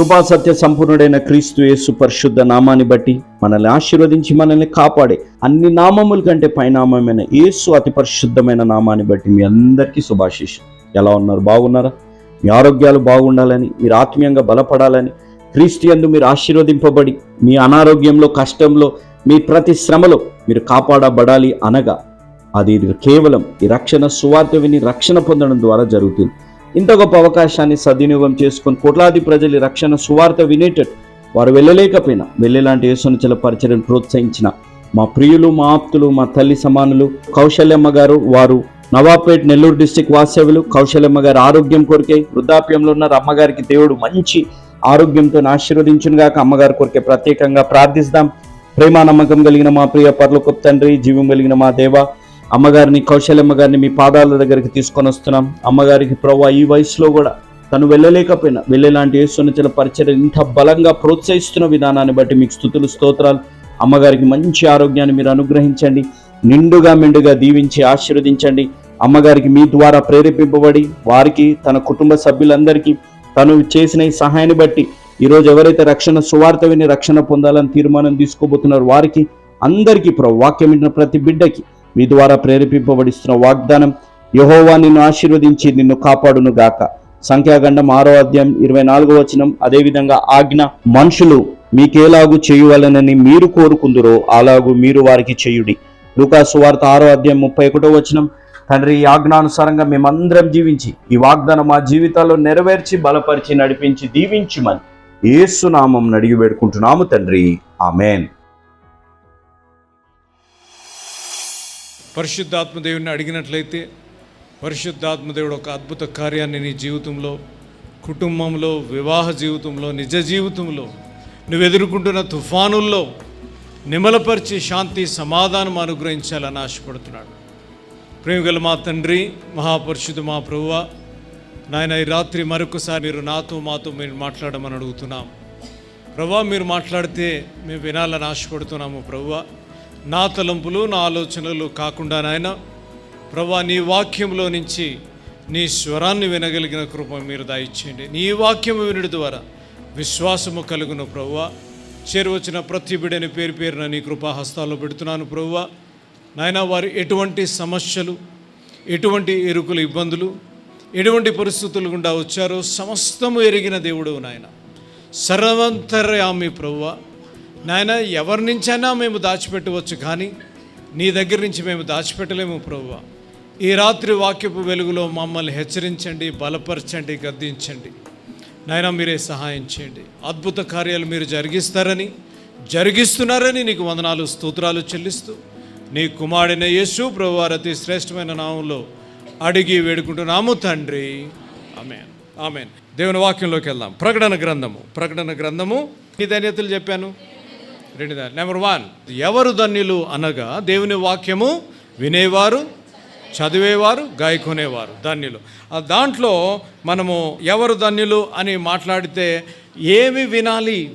కృపా సత్య సంపూర్ణుడైన క్రీస్తు యేసు పరిశుద్ధ నామాన్ని బట్టి మనల్ని ఆశీర్వదించి మనల్ని కాపాడే అన్ని నామముల కంటే పైనామైన యేసు అతి పరిశుద్ధమైన నామాన్ని బట్టి మీ అందరికీ శుభాశీషం ఎలా ఉన్నారు? బాగున్నారా? మీ ఆరోగ్యాలు బాగుండాలని మీరు ఆత్మీయంగా బలపడాలని క్రీస్తు యందు మీరు ఆశీర్వదింపబడి మీ అనారోగ్యంలో కష్టంలో మీ ప్రతి శ్రమలో మీరు కాపాడబడాలి అనగా అది కేవలం ఈ రక్షణ సువార్త విని రక్షణ పొందడం ద్వారా జరుగుతుంది. ఇంత గొప్ప అవకాశాన్ని సద్వినియోగం చేసుకుని కోట్లాది ప్రజలు రక్షణ సువార్త వినేటట్టు వారు వెళ్ళలేకపోయినా వెళ్ళేలాంటి యేసునిచల పరిచయం ప్రోత్సహించిన మా ప్రియులు మా ఆప్తులు మా తల్లి సమానులు కౌశల్యమ్మ గారు వారు నవాపేట్ నెల్లూరు డిస్టిక్ వాస్తవ్యులు కౌశల్యమ్మ గారి ఆరోగ్యం కొరికే వృద్ధాప్యంలో ఉన్న అమ్మగారికి దేవుడు మంచి ఆరోగ్యంతో ఆశీర్వదించునుగాక అమ్మగారి కొరికే ప్రత్యేకంగా ప్రార్థిస్తాం. ప్రేమ నమ్మకం కలిగిన మా ప్రియ పర్లోకొప్ తండ్రి జీవం కలిగిన మా దేవ అమ్మగారిని కౌశల్యమ్మ గారిని మీ పాదాల దగ్గరికి తీసుకొని వస్తున్నాం. అమ్మగారికి ప్రవ్వా ఈ వయసులో కూడా తను వెళ్ళలేకపోయినా వెళ్ళేలాంటి యేసునిచల పరిచయం ఇంత బలంగా ప్రోత్సహిస్తున్న విధానాన్ని బట్టి మీకు స్థుతులు స్తోత్రాలు. అమ్మగారికి మంచి ఆరోగ్యాన్ని మీరు అనుగ్రహించండి. నిండుగా మెండుగా దీవించి ఆశీర్వదించండి. అమ్మగారికి మీ ద్వారా ప్రేరేపింపబడి వారికి తన కుటుంబ సభ్యులందరికీ తను చేసిన ఈ సహాయాన్ని బట్టి ఈరోజు ఎవరైతే రక్షణ సువార్త విని రక్షణ పొందాలని తీర్మానం తీసుకోబోతున్నారు వారికి అందరికీ ప్రభు వాక్యం ప్రతి బిడ్డకి మీ ద్వారా ప్రేరేపింపబడిస్తున్న వాగ్దానం యహోవా నిన్ను ఆశీర్వదించి నిన్ను కాపాడును గాక సంఖ్యాగండం ఆరో అధ్యాయం ఇరవై నాలుగో వచనం అదేవిధంగా ఆజ్ఞ మనుషులు మీకేలాగు చేయువలనని మీరు కోరుకుందురో అలాగు మీరు వారికి చేయుడి. లూకాసు వార్త ఆరో అధ్యాయం ముప్పై ఒకటో వచనం తండ్రి ఈ ఆజ్ఞానుసారంగా మేమందరం జీవించి ఈ వాగ్దానం మా జీవితాల్లో నెరవేర్చి బలపరిచి నడిపించి దీవించమని ఏసునామం అడిగి పెడుకుంటున్నాము తండ్రి. ఆమెన్. పరిశుద్ధాత్మదేవుని అడిగినట్లయితే పరిశుద్ధాత్మ దేవుడు ఒక అద్భుత కార్యాన్ని నీ జీవితంలో కుటుంబంలో వివాహ జీవితంలో నిజ జీవితంలో నువ్వు ఎదుర్కొంటున్న తుఫానుల్లో నిమలపరిచి శాంతి సమాధానం అనుగ్రహించాలని ఆశపడుతున్నాడు. ప్రేమిగల మా తండ్రి మహాపరిశుద్ధ మా ప్రభువ నాయన ఈ రాత్రి మరొకసారి మీరు నాతో మాతో మీరు మాట్లాడమని అడుగుతున్నాం. ప్రభా మీరు మాట్లాడితే మేము వినాలని ఆశపడుతున్నాము ప్రభువా. నా తలంపులు నా ఆలోచనలు కాకుండా నాయన ప్రభా నీ వాక్యంలో నుంచి నీ స్వరాన్ని వినగలిగిన కృప మీరు దాయిచ్చేయండి. నీ వాక్యం వినుడి ద్వారా విశ్వాసము కలుగును ప్రభువ. చేరువచ్చిన ప్రతి బిడని పేరు పేరున నీ కృపా హస్తాల్లో పెడుతున్నాను ప్రభువ. నాయన వారు ఎటువంటి సమస్యలు ఎటువంటి ఎరుకుల ఇబ్బందులు ఎటువంటి పరిస్థితులు గుండా వచ్చారో సమస్తము ఎరిగిన దేవుడు నాయన. సర్వంతర్యామి ప్రభువ. నాయన ఎవరి నుంచైనా మేము దాచిపెట్టవచ్చు కానీ నీ దగ్గర నుంచి మేము దాచిపెట్టలేము ప్రభువ. ఈ రాత్రి వాక్యపు వెలుగులో మమ్మల్ని హెచ్చరించండి బలపరచండి గద్దించండి. నాయన మీరే సహాయం చేయండి. అద్భుత కార్యాలు మీరు జరిగిస్తారని జరిగిస్తున్నారని నీకు వందనాలు స్తోత్రాలు చెల్లిస్తూ నీ కుమారుడైన యేసు ప్రభువారి అతి శ్రేష్టమైన నామంలో అడిగి వేడుకుంటున్నాము తండ్రి. ఆమెన్. ఆమెన్. దేవుని వాక్యంలోకి వెళ్దాం. ప్రకటన గ్రంథము. ప్రకటన గ్రంథము. ఈ ధన్యతలు చెప్పాను. రెండు దాని నెంబర్ వన్ ఎవరు ధన్యులు అనగా దేవుని వాక్యము వినేవారు చదివేవారు గాయకునేవారు ధన్యులు. దాంట్లో మనము ఎవరు ధన్యులు అని మాట్లాడితే ఏమి వినాలి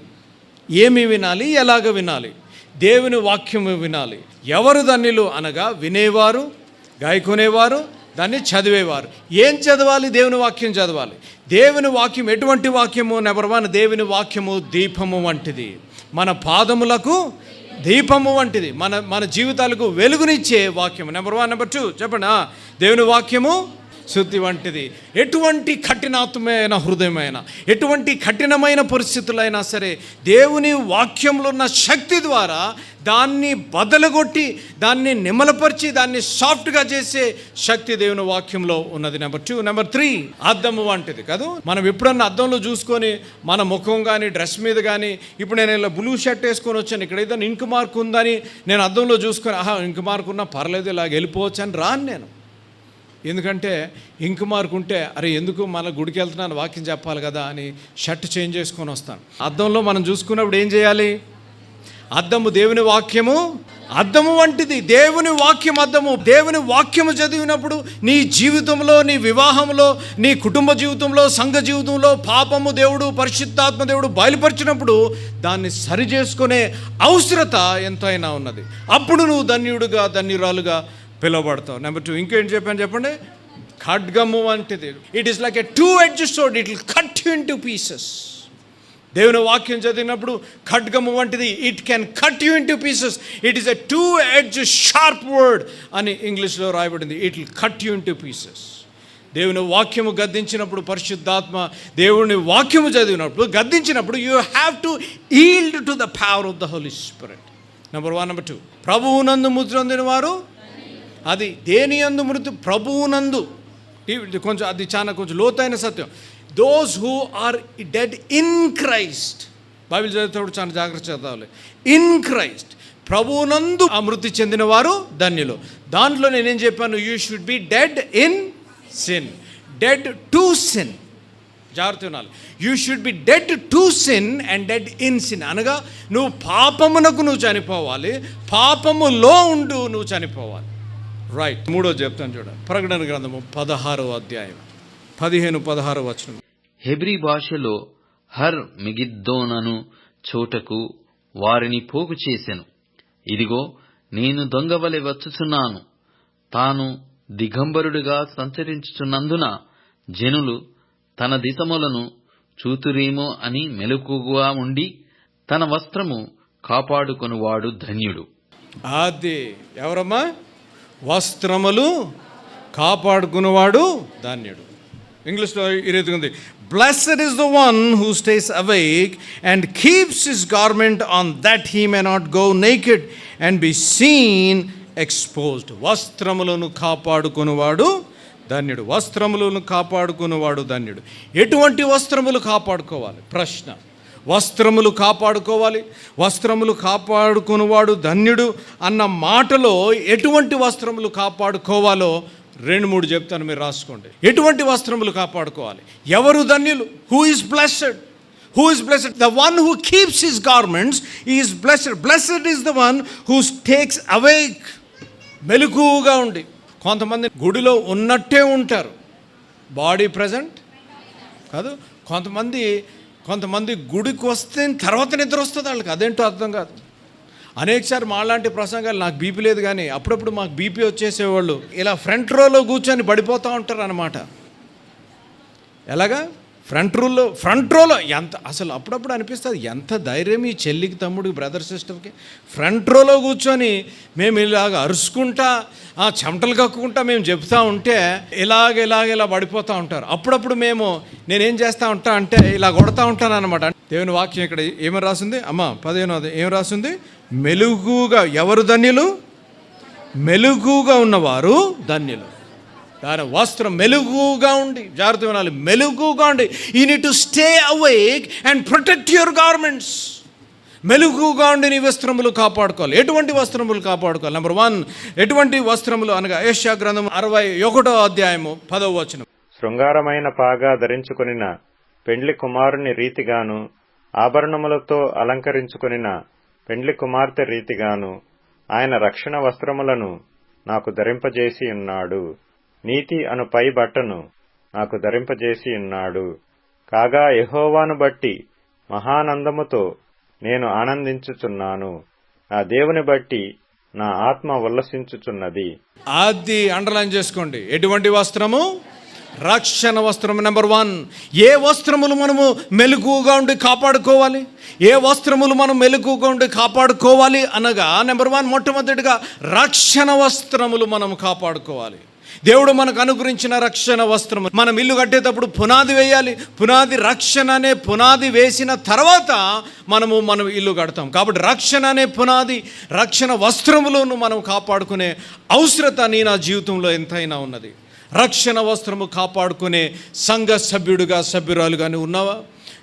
ఏమి వినాలి ఎలాగ వినాలి? దేవుని వాక్యము వినాలి. ఎవరు ధన్యులు అనగా వినేవారు గాయకునేవారు దాన్ని చదివేవారు. ఏం చదవాలి? దేవుని వాక్యం చదవాలి. దేవుని వాక్యం ఎటువంటి వాక్యము? నెంబర్ వన్ దేవుని వాక్యము దీపము వంటిది. మన పాదములకు దీపము వంటిది. మన మన జీవితాలకు వెలుగునిచ్చే వాక్యము. నెంబర్ వన్ నెంబర్ టూ చెప్పండి. దేవుని వాక్యము శుద్ధి వంటిది. ఎటువంటి కఠినాత్మైన హృదయమైన ఎటువంటి కఠినమైన పరిస్థితులైనా సరే దేవుని వాక్యంలో ఉన్న శక్తి ద్వారా దాన్ని బదలగొట్టి దాన్ని నిమ్మలపరిచి దాన్ని సాఫ్ట్గా చేసే శక్తి దేవుని వాక్యంలో ఉన్నది. Number two. నెంబర్ త్రీ అద్దము వంటిది కాదు. మనం ఎప్పుడన్నా అద్దంలో చూసుకొని మన ముఖం కానీ డ్రెస్ మీద కానీ ఇప్పుడు నేను ఇలా బ్లూ షర్ట్ వేసుకొని వచ్చాను ఇక్కడ ఏదైనా ఇంకు మార్క్ ఉందని నేను అద్దంలో చూసుకొని ఆహా ఇంకు మార్క్ ఉన్నా పర్లేదు ఇలాగ వెళ్ళిపోవచ్చు అని రాను నేను. ఎందుకంటే ఇంక్ మార్క్ ఉంటే అరే ఎందుకు మన గుడికి వెళ్తున్నాను వాక్యం చెప్పాలి కదా అని షర్ట్ చేంజ్ చేసుకొని వస్తాను. అద్దంలో మనం చూసుకున్నప్పుడు ఏం చేయాలి? అద్దము దేవుని వాక్యము అద్దము వంటిది. దేవుని వాక్యం అద్దము. దేవుని వాక్యము చదివినప్పుడు నీ జీవితంలో నీ వివాహంలో నీ కుటుంబ జీవితంలో సంఘ జీవితంలో పాపము దేవుడు పరిశుద్ధాత్మ దేవుడు బయలుపరిచినప్పుడు దాన్ని సరి చేసుకునే అవసరత ఎంతైనా ఉన్నది. అప్పుడు నువ్వు ధన్యుడుగా ధన్యురాలుగా పిలువబడతావు. నెంబర్ టూ ఇంకేంటి చెప్పాను చెప్పండి? ఖడ్గము వంటిది. It is like a two edge it will cut you into pieces దేవుని వాక్యం చదివినప్పుడు ఖడ్గము వంటిది. It can cut you into pieces it is a two edge sharp word అని ఇంగ్లీష్లో రాయబడింది. It will cut you into pieces దేవుని వాక్యము గద్దించినప్పుడు పరిశుద్ధాత్మ దేవుని వాక్యము చదివినప్పుడు గద్దించినప్పుడు you have to yield to the power of the Holy Spirit number one number two ప్రభువునందు ముద్రొందిన వారు అది దేని యందు మృతి? ప్రభువునందు. కొంచెం అది చాలా కొంచెం లోతైన సత్యం. Those who are dead in Christ Bible చదివేటప్పుడు చాలా జాగ్రత్త చదవాలి. ఇన్ క్రైస్ట్ ప్రభువునందు ఆ మృతి చెందిన వారు ధన్యులు. దాంట్లో నేనేం చెప్పాను? You should be dead in sin dead to sin జాగ్రత్త వినాలి you should be dead to sin and dead in sin అనగా నువ్వు పాపమునకు నువ్వు చనిపోవాలి. పాపములో ఉండు నువ్వు చనిపోవాలి. రైట్ మూడో చెప్తాను చూడ ప్రకటన గ్రంథము పదహారో అధ్యాయం. పదిహేను పదహారు వచనం. హెబ్రీ భాషలో హర్ మిగిద్దోనను చోటకు వారిని పోగు చేసెను. ఇదిగో నేను దొంగవలె వచ్చుచున్నాను. తాను దిగంబరుడిగా సంచరించుచున్నందున జనులు తన దిశములను చూతురేమో అని మెలకుగా ఉండి తన వస్త్రము కాపాడుకొనువాడు ధన్యుడు. అది ఎవరమ్మా? వస్త్రములు కాపాడుకున్నవాడు ధాన్యుడు. ఇంగ్లీష్లో ఈ రీతిగా ఉంది. Blessed is the one who stays awake and keeps his garment on that he may not go naked and be seen exposed వస్త్రములను కాపాడుకునేవాడు ధన్యుడు. వస్త్రములను కాపాడుకునేవాడు ధన్యుడు. ఎటువంటి వస్త్రములు కాపాడుకోవాలి? ప్రశ్న. వస్త్రములు కాపాడుకోవాలి. వస్త్రములు కాపాడుకునేవాడు ధన్యుడు అన్న మాటలో ఎటువంటి వస్త్రములు కాపాడుకోవాలో రెండు మూడు చెప్తాను మీరు రాసుకోండి. ఎటువంటి వస్త్రములు కాపాడుకోవాలి? ఎవరు ధన్యులు? Who is blessed who is blessed the one who keeps his garments is blessed blessed is the one who takes awake మెలకుగా ఉండి. కొంతమంది గుడిలో ఉన్నట్టే ఉంటారు. బాడీ ప్రజెంట్ కాదు. కొంతమంది కొంతమంది గుడికి వస్తే తర్వాత నిద్ర వస్తుంది వాళ్ళకి. అదేంటో అర్థం కాదు. అనేకసారి మాలాంటి ప్రసంగాలు నాకు బీపీ లేదు కానీ అప్పుడప్పుడు మాకు బీపీ వచ్చేసేవాళ్ళు ఇలా ఫ్రంట్ రోలో కూర్చొని పడిపోతూ ఉంటారు అనమాట ఎలాగా? ఫ్రంట్ రోలో ఫ్రంట్ రోలో ఎంత అసలు అప్పుడప్పుడు అనిపిస్తుంది ఎంత ధైర్యం ఈ చెల్లికి తమ్ముడికి బ్రదర్ సిస్టర్కి ఫ్రంట్ రోలో కూర్చొని మేము ఇలాగ అరుచుకుంటా ఆ చెమటలు కక్కుకుంటా మేము చెప్తా ఉంటే ఇలాగ ఇలాగ ఇలా పడిపోతూ ఉంటారు. అప్పుడప్పుడు మేము నేనేం చేస్తూ ఉంటా అంటే ఇలా కొడతా ఉంటాను అనమాట దేవుని వాక్యం ఇక్కడ ఏమి రాసింది? అమ్మ పదిహేను ఏం రాసింది? మెలుగుగా ఎవరు ధన్యులు? మెలుగుగా ఉన్నవారు ధన్యులు. దాని వస్త్రం మెలుగుగా ఉండి జాగ్రత్త వినాలి మెలుగుగా ఉండి. ఈ need to stay awake and protect your garments మెలుగుగా ఉండి నీ వస్త్రములు కాపాడుకోవాలి. ఎటువంటి వస్త్రములు కాపాడుకోవాలి? నెంబర్ వన్ ఎటువంటి వస్త్రములు అనగా ఏష్యా గ్రంథం అరవై ఒకటో అధ్యాయము పదవ వచనం. శృంగారమైన పాగా ధరించుకొనిన పెండ్లి కుమారుని రీతిగాను ఆభరణములతో అలంకరించుకొనిన పెండ్లి కుమార్తె రీతిగాను ఆయన రక్షణ వస్త్రములను నాకు ధరింపజేసి ఉన్నాడు. నీతి అను పై బట్టను నాకు ధరింపజేసి ఉన్నాడు. కాగా ఎహోవాను బట్టి మహానందముతో నేను ఆనందించుచున్నాను. నా దేవుని బట్టి నా ఆత్మ ఉల్లసించుచున్నది. అది అండర్లైన్ చేసుకోండి. ఎటువంటి వస్త్రము? రక్షణ వస్త్రం నెంబర్ వన్. ఏ వస్త్రములు మనము మెలకుగా ఉండి కాపాడుకోవాలి? ఏ వస్త్రములు మనం మెలకుగా ఉండి కాపాడుకోవాలి అనగా నెంబర్ వన్ మొట్టమొదటిగా రక్షణ వస్త్రములు మనం కాపాడుకోవాలి. దేవుడు మనకు అనుగ్రహించిన రక్షణ వస్త్రం మనం ఇల్లు కట్టేటప్పుడు పునాది వేయాలి. పునాది రక్షణ అనే పునాది వేసిన తర్వాత మనము మనం ఇల్లు కడతాం. కాబట్టి రక్షణ అనే పునాది రక్షణ వస్త్రములను మనం కాపాడుకునే అవసరత నీ నా జీవితంలో ఎంతైనా ఉన్నది. రక్షణ వస్త్రము కాపాడుకునే సంఘ సభ్యుడుగా సభ్యురాలుగానే ఉన్నావా?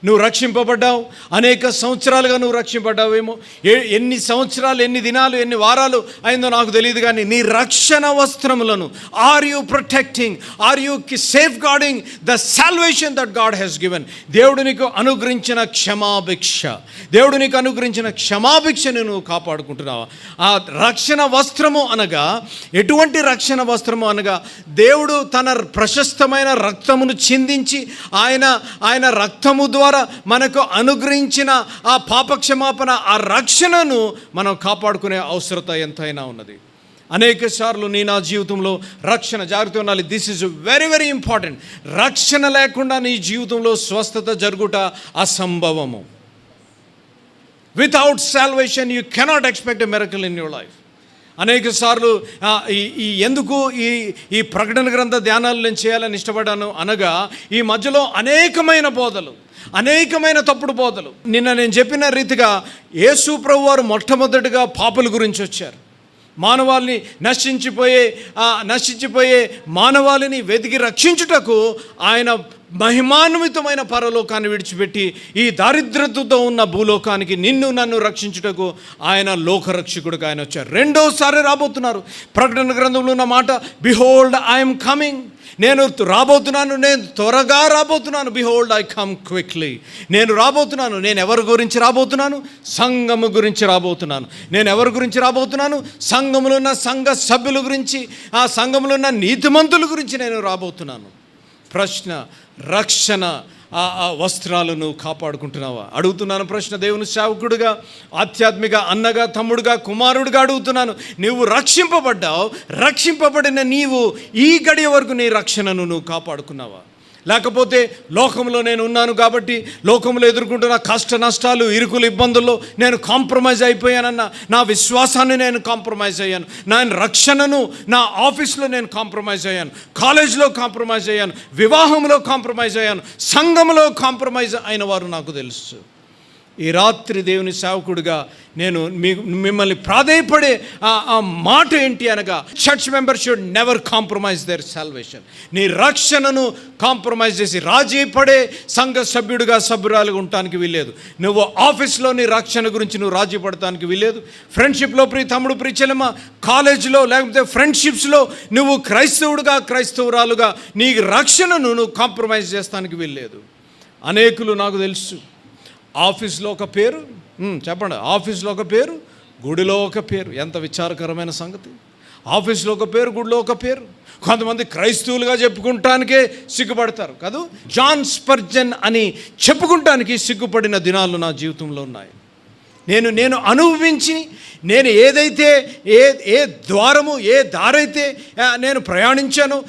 నువ్వు రక్షింపబడ్డావు. అనేక సంవత్సరాలుగా నువ్వు రక్షింపడ్డావేమో ఏ ఎన్ని సంవత్సరాలు ఎన్ని దినాలు ఎన్ని వారాలు అయిందో నాకు తెలియదు కానీ నీ రక్షణ వస్త్రములను are you protecting are you safeguarding the salvation that God has given దేవుడు నీకు అనుగ్రహించిన క్షమాభిక్ష. దేవుడు నీకు అనుగ్రహించిన క్షమాభిక్షను నువ్వు కాపాడుకుంటున్నావా? ఆ రక్షణ వస్త్రము అనగా ఎటువంటి రక్షణ వస్త్రము అనగా దేవుడు తన ప్రశస్తమైన రక్తమును చిందించి ఆయన ఆయన రక్తము ద్వారా మనకు అనుగ్రహించిన ఆ పాపక్షమాపణ ఆ రక్షణను మనం కాపాడుకునే అవసరత ఎంతైనా ఉన్నది. అనేక సార్లు నీ నా జీవితంలో రక్షణ జాగ్రత్త ఉండాలి. This is very very important రక్షణ లేకుండా నీ జీవితంలో స్వస్థత జరుగుట అసంభవము. Without salvation you cannot expect a miracle in your life అనేక సార్లు ఈ ఈ ఎందుకు ఈ ఈ ప్రకటన గ్రంథ ధ్యానాలు నేను చేయాలని ఇష్టపడ్డాను అనగా ఈ మధ్యలో అనేకమైన బోధలు అనేకమైన తప్పుడు బోధలు. నిన్న నేను చెప్పిన రీతిగా యేసు ప్రభు వారు మొట్టమొదటిగా పాపుల గురించి వచ్చారు. మానవాళిని నశించిపోయే నశించిపోయే మానవాళిని వెతికి రక్షించుటకు ఆయన మహిమాన్వితమైన పరలోకాన్ని విడిచిపెట్టి ఈ దారిద్రతతో ఉన్న భూలోకానికి నిన్ను నన్ను రక్షించుటకు ఆయన లోకరక్షకుడిగా ఆయన వచ్చారు. రెండోసారి రాబోతున్నారు. ప్రకటన గ్రంథంలో ఉన్న మాట బిహోల్డ్ ఐఎమ్ కమింగ్ నేను రాబోతున్నాను నేను త్వరగా రాబోతున్నాను. బిహోల్డ్ ఐ కమ్ క్విక్లీ నేను రాబోతున్నాను నేను ఎవరి గురించి రాబోతున్నాను? సంఘము గురించి రాబోతున్నాను. నేను ఎవరి గురించి రాబోతున్నాను? సంఘములో ఉన్న సంఘ సభ్యుల గురించి ఆ సంఘములో ఉన్న నీతిమంతుల గురించి నేను రాబోతున్నాను. ప్రశ్న రక్షణ ఆ ఆ వస్త్రాలను కాపాడుకుంటున్నావా? అడుగుతున్నాను ప్రశ్న దేవుని సేవకుడుగా ఆధ్యాత్మిక అన్నగా తమ్ముడుగా కుమారుడుగా అడుగుతున్నాను. నువ్వు రక్షింపబడ్డావు రక్షింపబడిన నీవు ఈ గడియ వరకు నీ రక్షణను నువ్వు కాపాడుకున్నావా? లేకపోతే లోకంలో నేను ఉన్నాను కాబట్టి లోకంలో ఎదుర్కొంటున్న కష్ట నష్టాలు ఇరుకులు ఇబ్బందుల్లో నేను కాంప్రమైజ్ అయిపోయానన్న నా విశ్వాసాన్ని నేను కాంప్రమైజ్ అయ్యాను. నా రక్షణను నా ఆఫీస్లో నేను కాంప్రమైజ్ అయ్యాను. కాలేజ్లో కాంప్రమైజ్ అయ్యాను. వివాహంలో కాంప్రమైజ్ అయ్యాను. సంఘంలో కాంప్రమైజ్ అయిన వారు నాకు తెలుసు. ఈ రాత్రి దేవుని సేవకుడిగా నేను మీ మిమ్మల్ని ప్రాధేయపడే ఆ ఆ మాట ఏంటి అనగా church member should never compromise their salvation నీ రక్షణను కాంప్రమైజ్ చేసి రాజీ పడే సంఘ సభ్యుడిగా సభ్యురాలుగా ఉండటానికి వీల్లేదు. నువ్వు ఆఫీస్లో నీ రక్షణ గురించి నువ్వు రాజీ పడటానికి వీల్లేదు. ఫ్రెండ్షిప్లో ప్రియ తమ్ముడు ప్రియ చెల్లెమ్మ కాలేజీలో లేకపోతే ఫ్రెండ్షిప్స్లో నువ్వు క్రైస్తవుడుగా క్రైస్తవురాలుగా నీ రక్షణను నువ్వు కాంప్రమైజ్ చేస్తానికి వీల్లేదు. అనేకులు నాకు తెలుసు. ఆఫీస్లో ఒక పేరు? చెప్పండి. ఆఫీస్లో ఒక పేరు గుడిలో ఒక పేరు. ఎంత విచారకరమైన సంగతి. ఆఫీస్లో ఒక పేరు గుడిలో ఒక పేరు. కొంతమంది క్రైస్తవులుగా చెప్పుకుంటానికే సిగ్గుపడతారు. కాదు జాన్ స్పర్జన్ అని చెప్పుకుంటానికి సిగ్గుపడిన దినాలు నా జీవితంలో ఉన్నాయి. నేను నేను అనుభవించి నేను ఏదైతే ఏ ఏ ద్వారము ఏ దారైతే నేను ప్రయాణించాను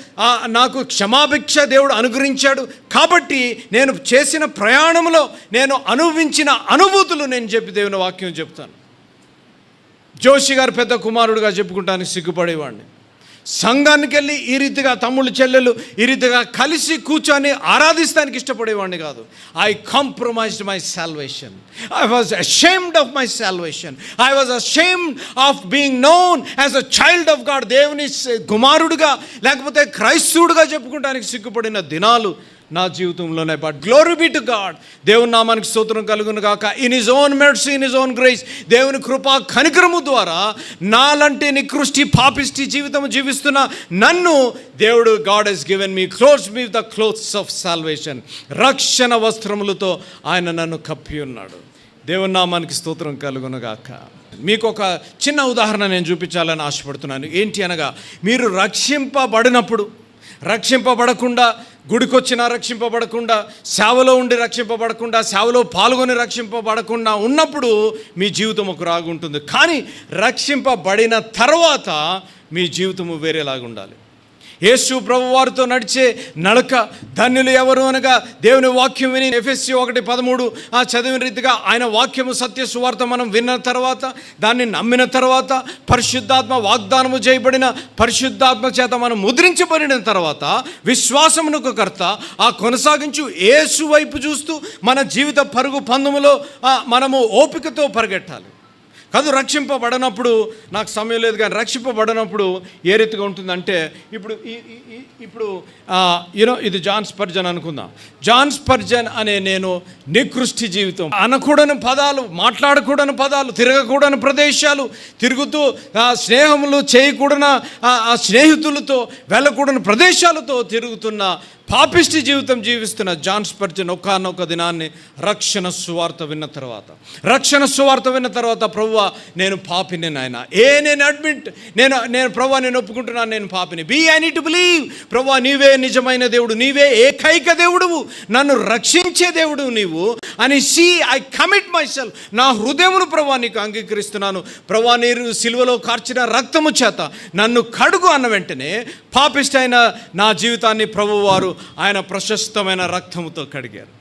నాకు క్షమాభిక్ష దేవుడు అనుగ్రహించాడు. కాబట్టి నేను చేసిన ప్రయాణంలో నేను అనుభవించిన అనుభూతులు నేను చెప్పి దేవుని వాక్యం చెప్తాను. జోషి గారు పెద్ద కుమారుడుగా చెప్పుకుంటానికి సిగ్గుపడేవాడిని. సంఘానికి వెళ్ళి ఈ రీతిగా తమ్ముళ్ళు చెల్లెలు ఈ రీతిగా కలిసి కూర్చొని ఆరాధిస్తానికి ఇష్టపడేవాడిని కాదు. I compromised my salvation I was ashamed of my salvation I was ashamed of being known as a child of God దేవుని కుమారుడుగా లేకపోతే క్రైస్తవుడుగా చెప్పుకోవడానికి సిగ్గుపడిన దినాలు నా జీవితంలోనే but glory be to God దేవుని నామానికి స్తోత్రం కలుగును గాక. In his own mercy in his own grace దేవుని కృపా కనికరము ద్వారా నాలంటి నికృష్టి పాపిష్టి జీవితం జీవిస్తున్న నన్ను దేవుడు God has given me clothes me the clothes of salvation రక్షణ వస్త్రములతో ఆయన నన్ను కప్పి ఉన్నాడు. దేవుని నామానికి స్తోత్రం కలుగును గాక. మీకు ఒక చిన్న ఉదాహరణ నేను చూపించాలని ఆశపడుతున్నాను. ఏంటి అనగా మీరు రక్షింపబడినప్పుడు రక్షింపబడకుండా గుడికొచ్చినా రక్షింపబడకుండా సేవలో ఉండి రక్షింపబడకుండా సేవలో పాల్గొని రక్షింపబడకుండా ఉన్నప్పుడు మీ జీవితం ఒక రాగుంటుంది. కానీ రక్షింపబడిన తర్వాత మీ జీవితము వేరేలాగా ఉండాలి యేసు ప్రభు వారితో నడిచే నడక ధన్యులు ఎవరు అనగా దేవుని వాక్యం విని ఎఫ్ఎస్సి ఒకటి పదమూడు ఆ చదివిన రీతిగా ఆయన వాక్యము సత్య సువార్త మనం విన్న తర్వాత దాన్ని నమ్మిన తర్వాత పరిశుద్ధాత్మ వాగ్దానము చేయబడిన పరిశుద్ధాత్మ చేత మనం ముద్రించబడిన తర్వాత విశ్వాసమునకు కర్త ఆ కొనసాగించు యేసు వైపు చూస్తూ మన జీవిత పరుగు పందములో మనము ఓపికతో పరిగెట్టాలి. కాదు రక్షింపబడనప్పుడు నాకు సమయం లేదు కానీ రక్షింపబడనప్పుడు ఏ రీతిగా ఉంటుందంటే ఇప్పుడు ఈ- ఇప్పుడు యూనో ఇది జాన్ స్పర్జన్ అనుకుందాం. జాన్ స్పర్జన్ అనే నేను నికృష్టి జీవితం. అనకూడని పదాలు మాట్లాడకూడని పదాలు తిరగకూడని ప్రదేశాలు తిరుగుతూ ఆ, స్నేహములు చేయకూడన ఆ స్నేహితులతో వెళ్ళకూడని ప్రదేశాలతో తిరుగుతున్న పాపిష్టి జీవితం జీవిస్తున్న జాన్ స్పర్జన్ ఒకనొక దినాన్ని రక్షణ సువార్త విన్న తర్వాత. రక్షణ సువార్త విన్న తర్వాత ప్రవ్వ నేను పాపిని నాయన. ఏ నేను అడ్మిట్ నేను నేను ప్రవ్వ నేను ఒప్పుకుంటున్నాను నేను పాపిని. Be I need believe. ప్రవ్వ నీవే నిజమైన దేవుడు నీవే ఏకైక దేవుడువు. నన్ను రక్షించే దేవుడు నీవు. అని see I commit myself నా హృదయమును ప్రవ్వా నీకు అంగీకరిస్తున్నాను. ప్రవ్వా నీరు సిలువలో కార్చిన రక్తము చేత నన్ను కడుగు అన్న వెంటనే పాపిష్టైన నా జీవితాన్ని ప్రభువారు ఆయన ప్రశస్తమైన రక్తముతో కడిగారు.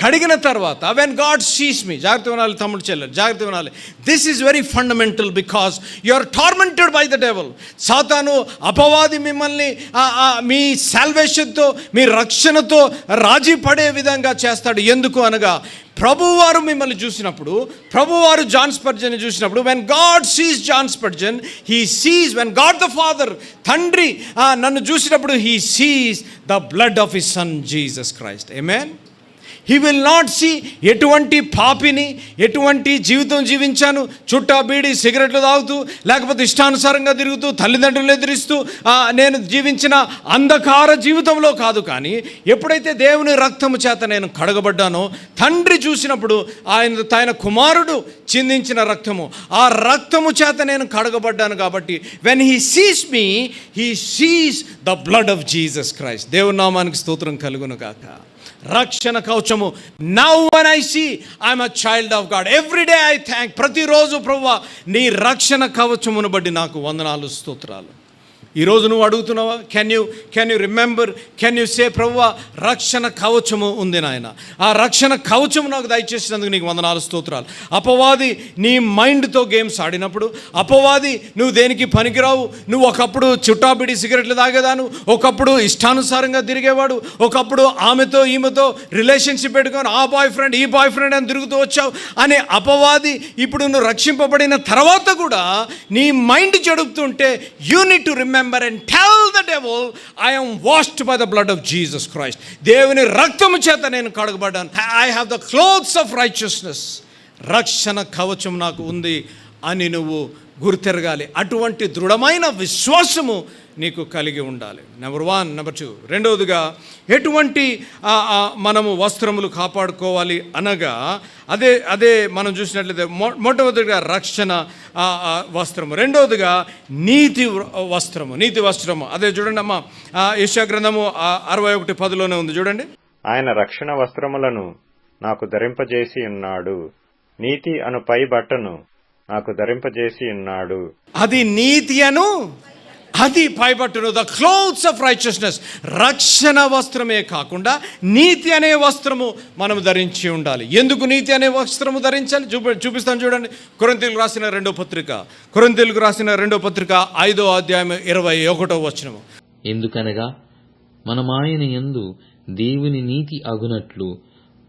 కడిగిన తర్వాత వెన్ గాడ్ సీస్ మీ జాగ్రత్త వినాలి తమ్ముడు చెల్లెలు జాగ్రత్త వినాలి. This is very fundamental because you are tormented by the devil సాతాను అపవాది మిమ్మల్ని మీ సాల్వేషన్తో మీ రక్షణతో రాజీ పడే విధంగా చేస్తాడు. ఎందుకు అనగా ప్రభువారు మిమ్మల్ని చూసినప్పుడు ప్రభువారు జాన్ స్పర్జన్ చూసినప్పుడు when God sees John Spurgeon he sees when God the Father తండ్రి నన్ను చూసినప్పుడు he sees the blood of his son Jesus Christ amen he will not see ఎటువంటి పాపిని ఎటువంటి జీవితం జీవించాను. చుట్టా బీడి సిగరెట్లు తాగుతూ లేకపోతే ఇష్టానుసారంగా తిరుగుతూ తల్లిదండ్రులు ఎదిరిస్తూ నేను జీవించిన అంధకార జీవితంలో కాదు కానీ ఎప్పుడైతే దేవుని రక్తము చేత నేను కడగబడ్డానో తండ్రి చూసినప్పుడు ఆయన ఆయన కుమారుడు చిందించిన రక్తము. ఆ రక్తము చేత నేను కడగబడ్డాను కాబట్టి when he sees me he sees the blood of Jesus Christ దేవునామానికి స్తోత్రం కలుగును కాక రక్షణ కవచము now one I see I'm a child of God every day I thank ప్రతిరోజు ప్రభు నీ రక్షణ కవచమును బట్టి నాకు వందనాలు స్తోత్రాలు. ఈరోజు నువ్వు అడుగుతున్నావా? Can you can you remember can you say ప్రవ్వా రక్షణ కవచము ఉంది నాయన. ఆ రక్షణ కవచము నాకు దయచేసినందుకు నీకు వందనాలు స్తోత్రాలు. అపవాది నీ మైండ్తో గేమ్స్ ఆడినప్పుడు అపవాది నువ్వు దేనికి పనికిరావు? నువ్వు ఒకప్పుడు చుట్టాబిడి సిగరెట్లు తాగేదాను ఒకప్పుడు ఇష్టానుసారంగా తిరిగేవాడు ఒకప్పుడు ఆమెతో ఈమెతో రిలేషన్షిప్ పెట్టుకొని ఆ బాయ్ ఫ్రెండ్ ఈ బాయ్ ఫ్రెండ్ అని తిరుగుతూ వచ్చావు అనే అపవాది ఇప్పుడు నువ్వు రక్షింపబడిన తర్వాత కూడా నీ mind చెడుపుతుంటే you need to remember and tell the devil I'm washed by the blood of Jesus Christ దేవుని రక్తము చేత నేను కడగబడ్డాను. I have the clothes of righteousness రక్షణ కవచం నాకు ఉంది అని నువ్వు గుర్తెరగాలి. అటువంటి దృఢమైన విశ్వాసము నీకు కలిగి ఉండాలి. నెంబర్ వన్ నెంబర్ టూ రెండవదిగా ఎటువంటి మనము వస్త్రములు కాపాడుకోవాలి అనగా అదే అదే మనం చూసినట్లయితే మొ మొట్టమొదటిగా రక్షణ వస్త్రము. రెండవదిగా నీతి వస్త్రము నీతి వస్త్రము. అదే చూడండి అమ్మా యశా గ్రంథము అరవై ఒకటి పదిలోనే ఉంది చూడండి. ఆయన రక్షణ వస్త్రములను నాకు ధరింపజేసి ఉన్నాడు. నీతి అను పై బట్టను నాకు ధరింపజేసి ఉన్నాడు. అది నీతి అను అది పైబట్టును. ద క్లోత్స్ ఆఫ్ రైచియస్నెస్ రక్షణ వస్త్రమే కాకుండా నీతి అనే వస్త్రము మనం ధరించి ఉండాలి. ఎందుకు నీతి అనే వస్త్రము ధరించాలి? చూపి చూపిస్తాను చూడండి. కొరంతీలకు రాసిన రెండో పత్రిక. కొరంతీలకు రాసిన రెండో పత్రిక ఐదో అధ్యాయం ఇరవై ఒకటో వచనము. ఎందుకనగా మనం ఆయన యందు దేవుని నీతి అగునట్లు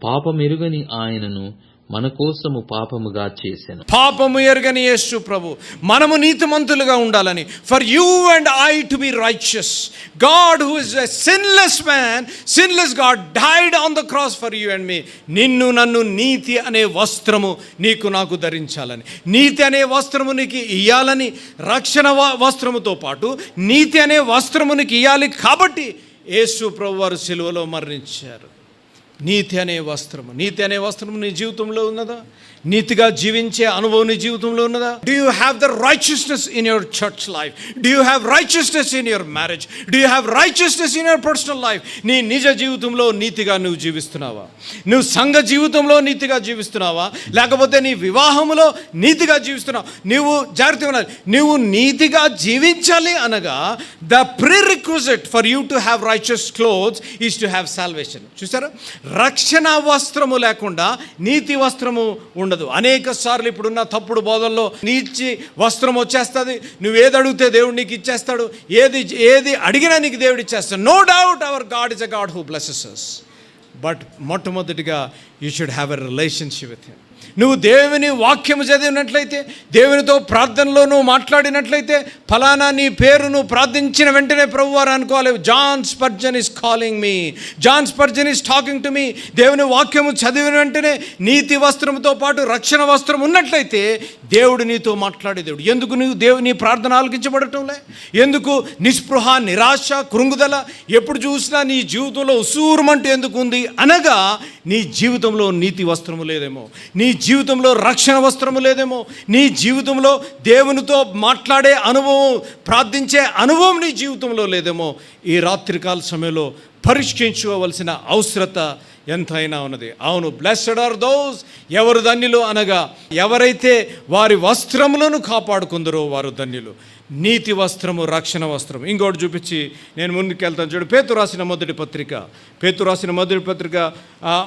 పాపమెరుగని ఆయనను మన కోసము పాపముగా చేసెను. పాపము ఎరగని యేసు ప్రభు మనము నీతిమంతులుగా ఉండాలని. For you and I to be righteous God who is a sinless man sinless God died on the cross for you and me నిన్ను నన్ను నీతి అనే వస్త్రము నీకు నాకు ధరించాలని. నీతి అనే వస్త్రము నీకు ఇయ్యాలని రక్షణ వస్త్రముతో పాటు నీతి అనే వస్త్రము నీకు ఇయ్యాలి కాబట్టి యేసు ప్రభు వారు సిలువలో మరణించారు. నీతి అనే వస్త్రము. నీతి అనే వస్త్రము నీ జీవితంలో ఉన్నదా? నీతిగా జీవించే అనుభవం నీ జీవితంలో ఉన్నదా? Do you have the righteousness in your church life do you have righteousness in your marriage do you have righteousness in your personal life నీ నిజ జీవితంలో నీతిగా నువ్వు జీవిస్తున్నావా? నువ్వు సంఘ జీవితంలో నీతిగా జీవిస్తున్నావా? లేకపోతే నీ వివాహములో నీతిగా జీవిస్తున్నావు? నువ్వు జాగ్రత్త ఉండాలి. నువ్వు నీతిగా జీవించాలి అనగా the prerequisite for you to have righteous clothes is to have salvation చూసారా? రక్షణ వస్త్రము లేకుండా నీతి వస్త్రము ఉండదు. అనేక సార్లు ఇప్పుడున్న తప్పుడు బోధల్లో నీచి వస్త్రం వచ్చేస్తుంది. నువ్వు ఏది అడిగితే దేవుడు నీకు ఇచ్చేస్తాడు. ఏది ఏది అడిగినా నీకు దేవుడు ఇచ్చేస్తాడు. No doubt our God is a God who blesses but మొట్టమొదటిగా you should have a relationship with him నువ్వు దేవుని వాక్యము చదివినట్లయితే దేవునితో ప్రార్థనలో నువ్వు మాట్లాడినట్లయితే ఫలానా నీ పేరు నువ్వు ప్రార్థించిన వెంటనే ప్రభు వారు అనుకోవాలి. John Spurgeon is calling me. John Spurgeon is talking to me. దేవుని వాక్యము చదివిన వెంటనే నీతి వస్త్రముతో పాటు రక్షణ వస్త్రం ఉన్నట్లయితే దేవుడు నీతో మాట్లాడే దేవుడు. ఎందుకు నువ్వు దేవు నీ ప్రార్థన ఆలకించబడటంలే ఎందుకు నిస్పృహ నిరాశ కృంగుదల ఎప్పుడు చూసినా నీ జీవితంలో ఉసూరుమంటూ ఎందుకు ఉంది? అనగా నీ జీవితంలో నీతి వస్త్రము లేదేమో. నీ జీవితంలో రక్షణ వస్త్రము లేదేమో. నీ జీవితంలో దేవునితో మాట్లాడే అనుభవం ప్రార్థించే అనుభవం నీ జీవితంలో లేదేమో. ఈ రాత్రికాల సమయంలో పరిష్కరించుకోవలసిన అవసరత ఎంతైనా ఉన్నది. అవును బ్లెస్డ్ ఆర్ దోస్ ఎవరు ధన్యులు అనగా ఎవరైతే వారి వస్త్రములను కాపాడుకుందరో వారు ధన్యులు. నీతి వస్త్రము రక్షణ వస్త్రము. ఇంకోటి చూపించి నేను ముందుకెళ్తాను చూడు. పేతు రాసిన మొదటి పత్రిక. పేతు రాసిన మొదటి పత్రిక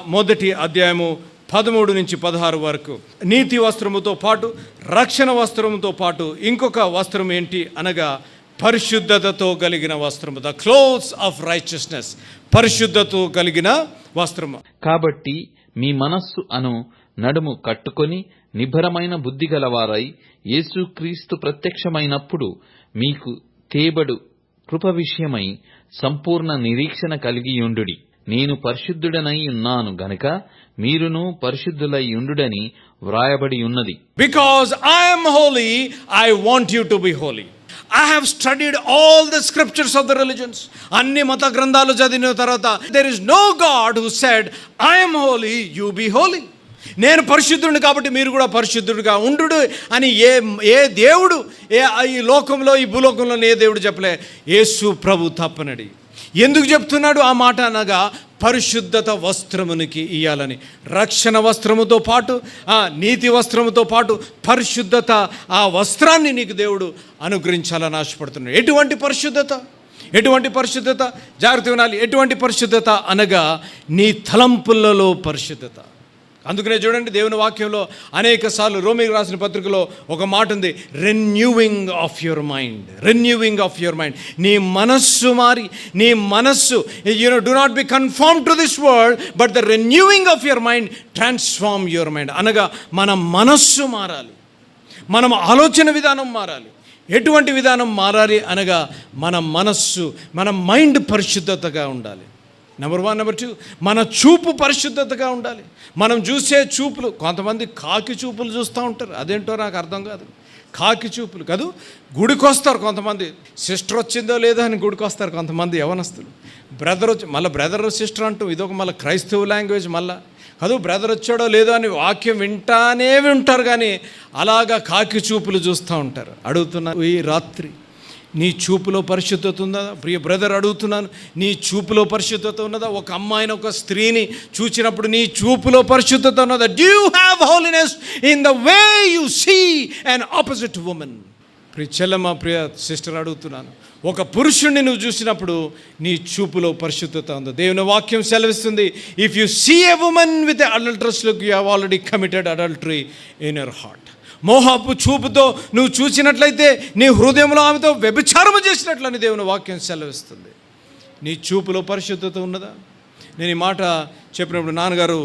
మొదటి అధ్యాయము పదమూడు నుంచి పదహారు వరకు నీతి వస్త్రముతో పాటు రక్షణ వస్త్రముతో పాటు ఇంకొక వస్త్రం ఏంటి? అనగా పరిశుద్ధతతో కలిగిన వస్త్రము. ద క్లోత్స్ ఆఫ్ రైచియస్నెస్ పరిశుద్ధతో కలిగిన వస్త్రము. కాబట్టి మీ మనస్సు అను నడుము కట్టుకొని నిబ్బరమైన బుద్ధి గలవారై యేసుక్రీస్తు ప్రత్యక్షమైనప్పుడు మీకు తేబడు కృప విషయమై సంపూర్ణ నిరీక్షణ కలిగియుండుడి. నేను పరిశుద్ధుడనై ఉన్నాను గనుక మీరును పరిశుద్ధులై ఉండుడని వ్రాయబడి ఉన్నది. Because I'm holy I want you to be holy I have studied all the scriptures of the religions అన్ని మత గ్రంథాలు చదివిన తర్వాత there is no God who said I'm holy you be holy నేను పరిశుద్ధుడిని కాబట్టి మీరు కూడా పరిశుద్ధుడిగా ఉండు అని ఏ ఏ దేవుడు ఏ ఈ లోకంలో ఈ భూలోకంలో ఏ దేవుడు చెప్పలే? యేసు ప్రభు తప్పనడి. ఎందుకు చెప్తున్నాడు ఆ మాట అనగా పరిశుద్ధత వస్త్రమునికి ఇయ్యాలని. రక్షణ వస్త్రముతో పాటు ఆ నీతి వస్త్రముతో పాటు పరిశుద్ధత ఆ వస్త్రాన్ని నీకు దేవుడు అనుగ్రహించాలని ఆశపడుతున్నాడు. ఎటువంటి పరిశుద్ధత? ఎటువంటి పరిశుద్ధత? జాగ్రత్త వినాలి. ఎటువంటి పరిశుద్ధత అనగా నీ తలంపులలో పరిశుద్ధత. అందుకనే చూడండి దేవుని వాక్యంలో అనేక సార్లు రోమికి రాసిన పత్రికలో ఒక మాట ఉంది renewing of your mind renewing of your mind నీ మనస్సు మారి నీ మనస్సు you know do not be conform to this world but the renewing of your mind transform your mind అనగా మన మనస్సు మారాలి మనం ఆలోచన విధానం మారాలి. ఎటువంటి విధానం మారాలి అనగా మన మనస్సు మన మైండ్ పరిశుద్ధతగా ఉండాలి. నెంబర్ వన్ నెంబర్ టూ మన చూపు పరిశుద్ధతగా ఉండాలి. మనం చూసే చూపులు కొంతమంది కాకి చూపులు చూస్తూ ఉంటారు. అదేంటో నాకు అర్థం కాదు. కాకి చూపులు కాదు గుడికొస్తారు కొంతమంది. సిస్టర్ వచ్చిందో లేదో అని గుడికొస్తారు కొంతమంది యవనస్తులు. బ్రదర్ వచ్చి మళ్ళీ బ్రదర్ సిస్టర్ అంటూ ఇదొక మళ్ళీ క్రైస్తవ లాంగ్వేజ్ మళ్ళీ. కాదు బ్రదర్ వచ్చాడో లేదో అని వాక్యం వింటానే వింటారు కానీ అలాగా కాకి చూపులు చూస్తూ ఉంటారు. అడుగుతున్నా ఈ రాత్రి నీ చూపులో పరిశుద్ధత ఉందా ప్రియ బ్రదర్ అడుగుతున్నాను. నీ చూపులో పరిశుద్ధత ఉన్నదా? ఒక అమ్మాయిని ఒక స్త్రీని చూచినప్పుడు నీ చూపులో పరిశుద్ధత ఉన్నదా? Do you have holiness in the way you see and opposite women ప్రియ చెల్లమ్మ ప్రియ సిస్టర్ అడుగుతున్నాను. ఒక పురుషుణ్ణి నువ్వు చూసినప్పుడు నీ చూపులో పరిశుద్ధత ఉంది? దేవుని వాక్యం సెలవిస్తుంది. If you see a woman with adulterous look you have already committed adultery in your heart మోహాపు చూపుతో నువ్వు చూసినట్లయితే నీ హృదయంలో ఆమెతో వ్యభిచారము చేసినట్లని దేవుని వాక్యం సెలవిస్తుంది. నీ చూపులో పరిశుద్ధత ఉన్నదా? నేను ఈ మాట చెప్పినప్పుడు నాన్నగారు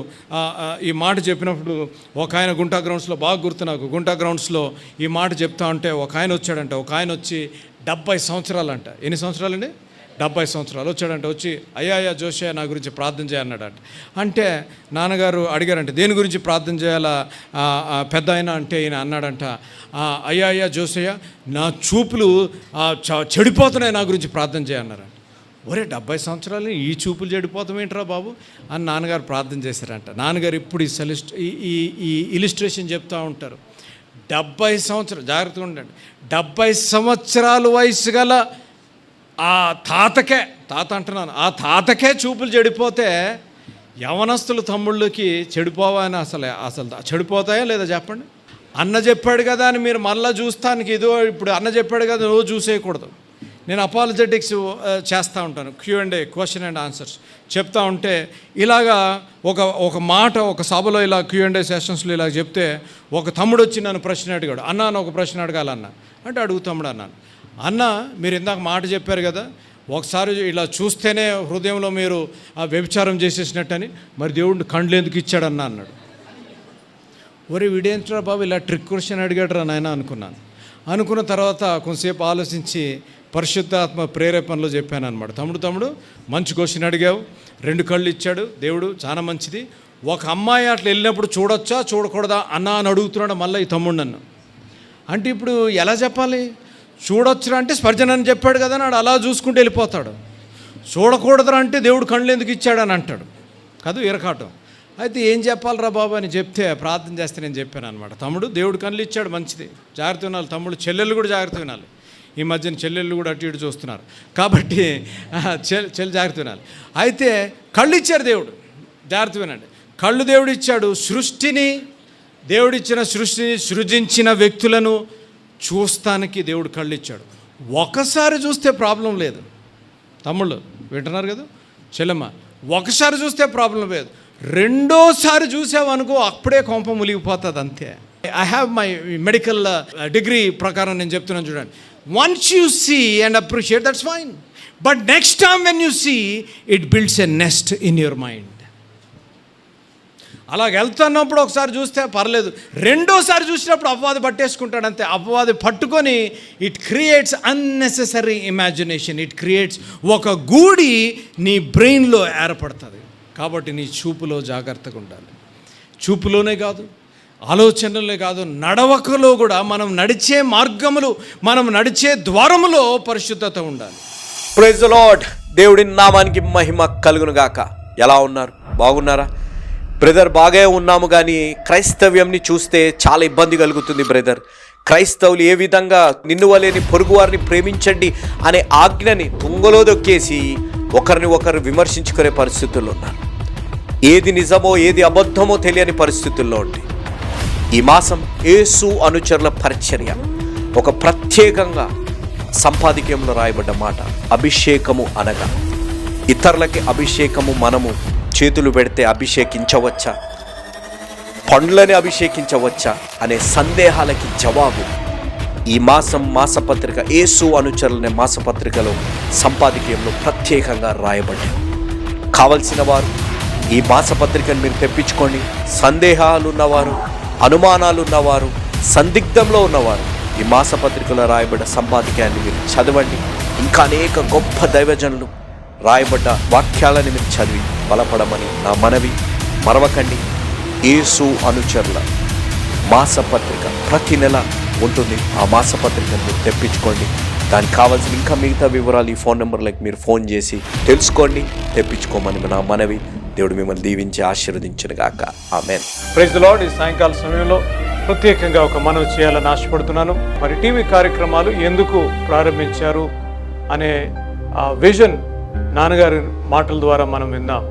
ఈ మాట చెప్పినప్పుడు ఒక ఆయన గుంటా గ్రౌండ్స్లో బాగా గుర్తు నాకు గుంటా గ్రౌండ్స్లో ఈ మాట చెప్తా ఉంటే ఒక ఆయన వచ్చాడంట ఒక ఆయన వచ్చి డెబ్బై సంవత్సరాలంట. ఎన్ని సంవత్సరాలండి? డెబ్బై సంవత్సరాలు వచ్చాడంట వచ్చి అయ్యా అయ్యా జోషయ్య నా గురించి ప్రార్థన చేయన్నాడంట అంటే నాన్నగారు అడిగారంట దేని గురించి ప్రార్థన చేయాలా? పెద్ద ఆయన అంటే ఈయన అన్నాడంట "ఆ, అయ్యా అయ్యా జోషయ్య నా చూపులు చ- చెడిపోతున్నాయి నా గురించి ప్రార్థన చేయన్నారంట ఒరే డెబ్బై సంవత్సరాలు ఈ చూపులు చెడిపోతాం ఏంట్రా బాబు? అని నాన్నగారు ప్రార్థన చేశారంట. నాన్నగారు ఇప్పుడు ఈ సెలిస్ట్ ఈ ఈ ఈ ఇలిస్ట్రేషన్ చెప్తూ ఉంటారు. డెబ్బై సంవత్సరాలు జాగ్రత్తగా ఉండండి. డెబ్బై సంవత్సరాలు వయసు గల ఆ తాతకే తాత అంటున్నాను ఆ తాతకే చూపులు చెడిపోతే యవనస్తులు తమ్ముళ్ళకి చెడిపోవని అసలు అసలు చెడిపోతాయా లేదా చెప్పండి? అన్న చెప్పాడు కదా అని మీరు మళ్ళీ చూస్తానికి ఇదో ఇప్పుడు అన్న చెప్పాడు కదా నువ్వు చూసేయకూడదు. నేను అపాలజెటిక్స్ చేస్తూ ఉంటాను. Q and A question and answers చెప్తా ఉంటే ఇలాగా ఒక ఒక మాట ఒక సభలో ఇలా క్యూ అండ్ ఏ సెషన్స్లో ఇలా చెప్తే ఒక తమ్ముడు వచ్చి నన్ను ప్రశ్న అడిగాడు. అన్నాను ఒక ప్రశ్న అడగాలన్నా. అంటే అడుగు తమ్ముడు అన్నాను. అన్న మీరు ఇందాక మాట చెప్పారు కదా ఒకసారి ఇలా చూస్తేనే హృదయంలో మీరు ఆ వ్యభిచారం చేసేసినట్టని మరి దేవుడిని కండ్లు ఎందుకు ఇచ్చాడన్న అన్నాడు. ఒరే వీడేంట్రా బాబు ఇలా ట్రిక్ క్వశ్చన్ అడిగాడురా నాయన అనుకున్నాను. అనుకున్న తర్వాత కొంతసేపు ఆలోచించి పరిశుద్ధాత్మ ప్రేరేపణలో చెప్పాను అనమాట తమ్ముడు తమ్ముడు మంచి క్వశ్చన్ అడిగావు రెండు కళ్ళు ఇచ్చాడు దేవుడు చాలా మంచిది. ఒక అమ్మాయి అట్లా వెళ్ళినప్పుడు చూడొచ్చా చూడకూడదా అన్నా అని అడుగుతున్నాడు మళ్ళీ ఈ తమ్ముడు నన్ను. అంటే ఇప్పుడు ఎలా చెప్పాలి? చూడొచ్చురా అంటే స్పర్జన అని చెప్పాడు కదా నాడు అలా చూసుకుంటూ వెళ్ళిపోతాడు. చూడకూడదురా అంటే దేవుడు కళ్ళు ఎందుకు ఇచ్చాడని అంటాడు. కాదు ఇరకాటం. అయితే ఏం చెప్పాలిరా బాబు అని చెప్తే ప్రార్థన చేస్తే నేను చెప్పాను అనమాట తమ్ముడు దేవుడు కళ్ళు ఇచ్చాడు మంచిది. జాగ్రత్త వినాలి తమ్ముడు చెల్లెళ్ళు కూడా జాగ్రత్త వినాలి. ఈ మధ్యన చెల్లెళ్ళు కూడా అటు ఇటు చూస్తున్నారు. కాబట్టి చెల్లి జాగ్రత్త వినాలి. అయితే కళ్ళు ఇచ్చాడు దేవుడు. జాగ్రత్త వినండి. కళ్ళు దేవుడు ఇచ్చాడు సృష్టిని దేవుడిచ్చిన సృష్టిని సృజించిన వ్యక్తులను చూస్తానికి దేవుడు కళ్ళు ఇచ్చాడు ఒకసారి చూస్తే ప్రాబ్లం లేదు. తమ్ముళ్ళు వింటున్నారు కదా? చెల్లెమ్మ ఒకసారి చూస్తే ప్రాబ్లం లేదు. రెండోసారి చూసావనుకో అప్పుడే కొంప ములిగిపోతుంది అంతే. I have my medical degree ప్రకారం నేను చెప్తున్నాను చూడండి. Once you see and appreciate that's fine but next time when you see it builds a nest in your mind అలా వెళ్తున్నప్పుడు ఒకసారి చూస్తే పర్లేదు. రెండోసారి చూసినప్పుడు అపవాది పట్టేసుకుంటాడు అంతే. అపవాది పట్టుకొని it creates unnecessary imagination it creates ఒక గూడి నీ బ్రెయిన్లో ఏర్పడుతుంది. కాబట్టి నీ చూపులో జాగ్రత్తగా ఉండాలి. చూపులోనే కాదు ఆలోచనలే కాదు నడవకలో కూడా మనం నడిచే మార్గములు మనం నడిచే ద్వారములో పరిశుద్ధత ఉండాలి. ప్రైజ్ లార్డ్ దేవుడి నామానికి మహిమ కలుగును గాక ఎలా ఉన్నారు? బాగున్నారా? బ్రదర్ బాగా ఉన్నాము కానీ క్రైస్తవ్యంని చూస్తే చాలా ఇబ్బంది కలుగుతుంది బ్రదర్. క్రైస్తవులు ఏ విధంగా నిన్ను వలేని పొరుగు వారిని ప్రేమించండి అనే ఆజ్ఞని తుంగలో దొక్కేసి ఒకరిని ఒకరు విమర్శించుకునే పరిస్థితుల్లో ఉన్నారు. ఏది నిజమో ఏది అబద్ధమో తెలియని పరిస్థితుల్లో ఉంది ఈ మాసం యేసు అనుచరుల పరిచర్య. ఒక ప్రత్యేకంగా సంపాదికంలో రాయబడ్డ మాట అభిషేకము అనగా. ఇతరులకి అభిషేకము మనము చేతులు పెడితే అభిషేకించవచ్చా? పండ్లని అభిషేకించవచ్చా? అనే సందేహాలకి జవాబు. ఈ మాసం మాసపత్రిక ఏసు అనుచరులనే మాసపత్రికలో సంపాదకీయంలో ప్రత్యేకంగా రాయబడ్డాయి. కావలసిన వారు ఈ మాసపత్రికను మీరు తెప్పించుకోండి. సందేహాలు ఉన్నవారు అనుమానాలు ఉన్నవారు సందిగ్ధంలో ఉన్నవారు ఈ మాసపత్రికలో రాయబడ్డ సంపాదకీయాన్ని మీరు చదవండి. ఇంకా అనేక గొప్ప దైవజనులు రాయబడ్డ వాక్యాలని మీరు చదివి బలపడమని నా మనవి మరవకండి. ఏసు అనుచరుల మాసపత్రిక ప్రతి నెల ఉంటుంది. ఆ మాసపత్రికను మీరు తెప్పించుకోండి. దానికి కావాల్సిన ఇంకా మిగతా వివరాలు ఈ ఫోన్ నెంబర్లకు మీరు ఫోన్ చేసి తెలుసుకోండి. తెప్పించుకోమని నా మనవి. దేవుడు మిమ్మల్ని దీవించి ఆశీర్వదించిన గాక. ఆమెన్. Praise Lord. ఈ సాయంకాల సమయంలో ప్రత్యేకంగా ఒక మనవి చేయాలని ఆశపడుతున్నాను. మరి టీవీ కార్యక్రమాలు ఎందుకు ప్రారంభించారు అనే ఆ విజన్ నాన్నగారి మాటల ద్వారా మనం విందాం.